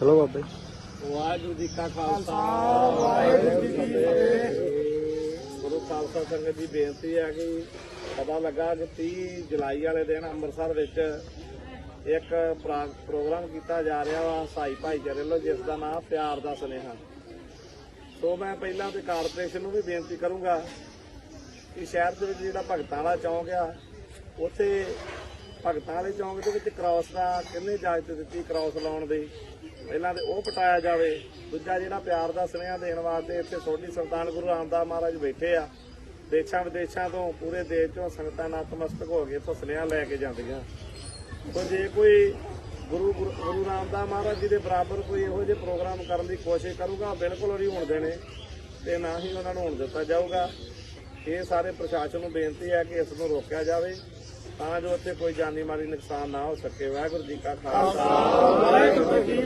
ਚਲੋ ਬਾਬੇ। ਵਾਹਿਗੁਰੂ ਜੀ ਕਾ ਖਾਲਸਾ। ਵਾਹਿਗੁਰੂ ਜੀ ਕੀ ਫਤਿਹ। ਗੁਰੂ ਖਾਲਸਾ ਸੰਗਤ ਦੀ ਬੇਨਤੀ ਹੈ ਕਿ ਪਤਾ ਲੱਗਾ ਕਿ 30 ਜੁਲਾਈ ਵਾਲੇ ਦਿਨ ਅੰਮ੍ਰਿਤਸਰ ਵਿੱਚ ਇੱਕ ਪ੍ਰਾ- ਪ੍ਰੋਗਰਾਮ ਕੀਤਾ ਜਾ ਰਿਹਾ ਵਾ ਸਾਈ ਭਾਈਚਾਰੇ ਵੱਲੋਂ ਜਿਸ ਦਾ ਨਾਮ ਪਿਆਰ ਦਾ ਸੁਨੇਹਾ। ਸੋ ਮੈਂ ਪਹਿਲਾਂ ਤੇ ਕਾਰਪੋਰੇਸ਼ਨ ਨੂੰ ਵੀ ਬੇਨਤੀ ਕਰੂੰਗਾ ਕਿ ਸ਼ਹਿਰ ਦੇ ਵਿੱਚ ਜਿਹੜਾ ਭਗਤਾਂ ਵਾਲਾ ਚੌਂਕ ਆ ਉੱਥੇ ਭਗਤਾਂ ਵਾਲੇ ਚੌਂਕ ਦੇ ਵਿੱਚ ਕ੍ਰਾਸ ਦਾ ਕਿੰਨੇ ਇਜਾਜ਼ਤ ਦਿੱਤੀ ਕ੍ਰਾਸ ਲਾਉਣ ਦੀ। ਪਹਿਲਾਂ ਤੇ ਉਹ ਪਟਾਇਆ ਜਾਵੇ। ਦੂਜਾ ਜਿਹੜਾ ਪਿਆਰ ਦਾ ਸੁਨੇਹਾ ਦੇਣ ਵਾਸਤੇ ਇੱਥੇ ਸੋਢੀ ਸੁਲਤਾਨ ਗੁਰੂ ਰਾਮਦਾਸ ਮਹਾਰਾਜ ਬੈਠੇ ਆ। ਦੇਸ਼ਾਂ ਵਿਦੇਸ਼ਾਂ ਤੋਂ ਪੂਰੇ ਦੇਸ਼ ਚੋਂ ਸੰਗਤਾਂ ਨਤਮਸਤਕ ਹੋ ਕੇ ਇੱਥੋਂ ਸੁਨੇਹਾ ਲੈ ਕੇ ਜਾਂਦੀਆਂ। ਸੋ ਜੇ ਕੋਈ ਗੁਰੂ ਗੁਰੂ ਗੁਰੂ ਰਾਮਦਾਸ ਮਹਾਰਾਜ ਜੀ ਦੇ ਬਰਾਬਰ ਕੋਈ ਇਹੋ ਜਿਹੇ ਪ੍ਰੋਗਰਾਮ ਕਰਨ ਦੀ ਕੋਸ਼ਿਸ਼ ਕਰੂਗਾ, ਬਿਲਕੁਲ ਨਹੀਂ ਹੋਣ ਦੇਣੇ ਤੇ ਨਾ ਹੀ ਉਹਨਾਂ ਨੂੰ ਹੋਣ ਦਿੱਤਾ ਜਾਊਗਾ। ਇਹ ਸਾਰੇ ਪ੍ਰਸ਼ਾਸਨ ਨੂੰ ਬੇਨਤੀ ਹੈ ਕਿ ਇਸ ਨੂੰ ਰੋਕਿਆ ਜਾਵੇ। ਤਾਂ ਜੋ ਉੱਥੇ ਕੋਈ ਜਾਨੀ ਮਾਰੀ ਨੁਕਸਾਨ ਨਾ ਹੋ ਸਕੇ। ਵਾਹਿਗੁਰੂ ਜੀ ਕਾ ਖਾਲਸਾ। ਵਾਹਿਗੁਰੂ ਜੀ